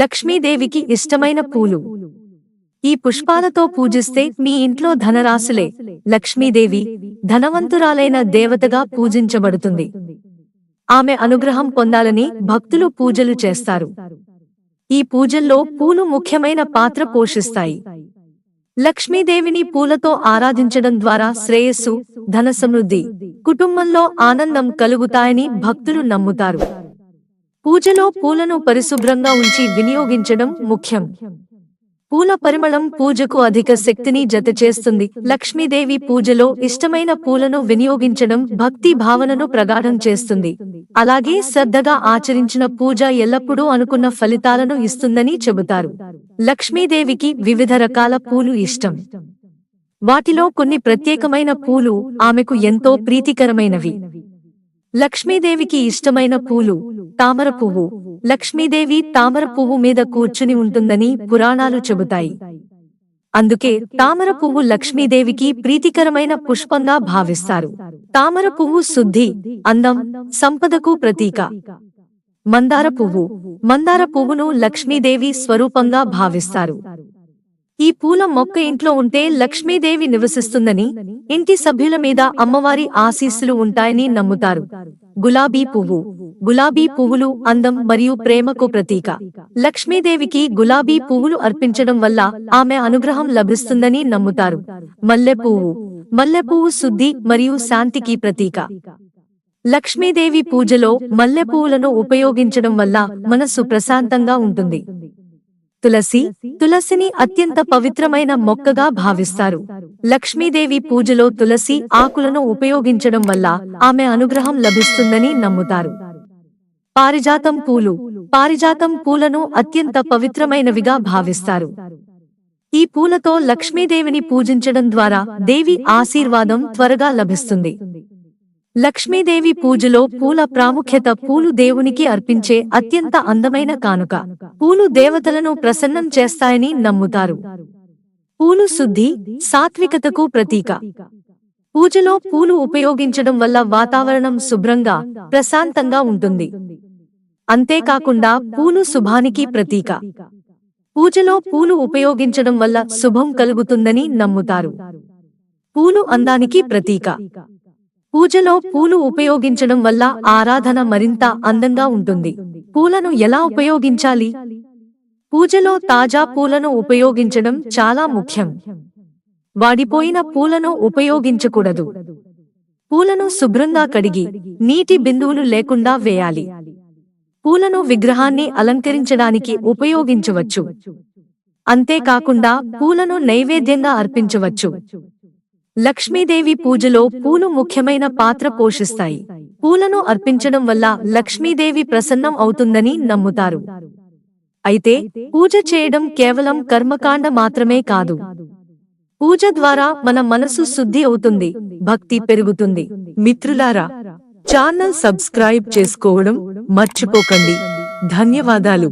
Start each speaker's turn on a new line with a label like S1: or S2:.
S1: లక్ష్మీదేవికి ఇష్టమైన పూలు. ఈ పుష్పాలతో పూజిస్తే మీ ఇంట్లో ధనరాశులే. లక్ష్మీదేవి ధనవంతురాలైన దేవతగా పూజించబడుతుంది. ఆమె అనుగ్రహం పొందాలని భక్తులు పూజలు చేస్తారు. ఈ పూజల్లో పూలు ముఖ్యమైన పాత్ర పోషిస్తాయి. లక్ష్మీదేవిని పూలతో ఆరాధించడం ద్వారా శ్రేయస్సు ధన సమృద్ధి కుటుంబంలో ఆనందం కలుగుతాయని భక్తులు నమ్ముతారు. పూజలో పూలను పరిశుభ్రంగా ఉంచి వినియోగించడం ముఖ్యం. పూల పరిమళం పూజకు అధిక శక్తిని జతచేస్తుంది. లక్ష్మీదేవి పూజలో ఇష్టమైన పూలను వినియోగించడం భక్తి భావనను ప్రగాఢం చేస్తుంది. అలాగే శ్రద్ధగా ఆచరించిన పూజ ఎల్లప్పుడూ అనుకున్న ఫలితాలను ఇస్తుందని చెబుతారు. లక్ష్మీదేవికి వివిధ రకాల పూలు ఇష్టం. వాటిలో కొన్ని ప్రత్యేకమైన పూలు ఆమెకు ఎంతో ప్రీతికరమైనవి. లక్ష్మీదేవికి ఇష్టమైన పూలు తామర పువ్వు. లక్ష్మీదేవి తామర పువ్వు మీద కూర్చుని ఉంటుందని పురాణాలు చెబుతాయి. అందుకే తామర పువ్వు లక్ష్మీదేవికి ప్రీతికరమైన పుష్పంగా భావిస్తారు. తామర పువ్వు శుద్ధి అందం సంపదకు ప్రతీక. మందార పువ్వు. మందార పువ్వును లక్ష్మీదేవి స్వరూపంగా భావిస్తారు. ఈ పూల మొక్క ఇంట్లో ఉంటే లక్ష్మీదేవి నివసిస్తుందని ఇంటి సభ్యుల మీద అమ్మవారి ఆశీస్సులు ఉంటాయని నమ్ముతారు. గులాబీ పువ్వు. గులాబీ పువ్వులు అందం మరియు ప్రేమకు ప్రతీక. లక్ష్మీదేవికి గులాబీ పువ్వులు అర్పించడం వల్ల ఆమె అనుగ్రహం లభిస్తుందని నమ్ముతారు. మల్లె పువ్వు మల్లె పువ్వు శుద్ధి మరియు శాంతికి ప్రతీక. లక్ష్మీదేవి పూజలో మల్లె పువ్వులను ఉపయోగించడం వల్ల మనస్సు ప్రశాంతంగా ఉంటుంది. తులసి తులసిని అత్యంత పవిత్రమైన మొక్కగా భావిస్తారు. లక్ష్మీదేవి పూజలో తులసి ఆకులను ఉపయోగించడం వల్ల ఆమె అనుగ్రహం లభిస్తుందని నమ్ముతారు. పారిజాతం పూలు పారిజాతం పూలను అత్యంత పవిత్రమైనవిగా భావిస్తారు. ఈ పూలతో లక్ష్మీదేవిని పూజించడం ద్వారా దేవి ఆశీర్వాదం త్వరగా లభిస్తుంది. లక్ష్మీదేవి పూజలో పూల ప్రాముఖ్యత పూలు దేవునికి అర్పించే అత్యంత అందమైన కానుక. పూలు దేవతలను ప్రసన్నం చేస్తాయని నమ్ముతారు. పూలు శుద్ధి సాత్వికతకు ప్రతీక. పూజలో పూలు ఉపయోగించడం వల్ల వాతావరణం శుభ్రంగా ప్రశాంతంగా ఉంటుంది. అంతేకాకుండా పూలు శుభానికి ప్రతీక. పూజలో పూలు ఉపయోగించడం వల్ల శుభం కలుగుతుందని నమ్ముతారు. పూలు అందానికి ప్రతీక. పూజలో పూలు ఉపయోగించడం వల్ల ఆరాధన మరింత అందంగా ఉంటుంది. పూలను ఎలా ఉపయోగించాలి? పూజలో తాజా పూలను ఉపయోగించడం చాలా ముఖ్యం. వాడిపోయిన పూలను ఉపయోగించకూడదు. పూలను శుభ్రంగా కడిగి నీటి బిందువులు లేకుండా వేయాలి. పూలను విగ్రహాన్ని అలంకరించడానికి ఉపయోగించవచ్చు. అంతేకాకుండా పూలను నైవేద్యంగా అర్పించవచ్చు. లక్ష్మీదేవి పూజలో పూలు ముఖ్యమైన పాత్ర పోషిస్తాయి. పూలను అర్పించడం వల్ల లక్ష్మీదేవి ప్రసన్నం అవుతుందని నమ్ముతారు. అయితే పూజ చేయడం కేవలం కర్మకాండ మాత్రమే కాదు. పూజ ద్వారా మన మనసు శుద్ధి అవుతుంది భక్తి పెరుగుతుంది. మిత్రులారా ఛానల్ సబ్స్క్రైబ్ చేసుకోవడం మర్చిపోకండి. ధన్యవాదాలు.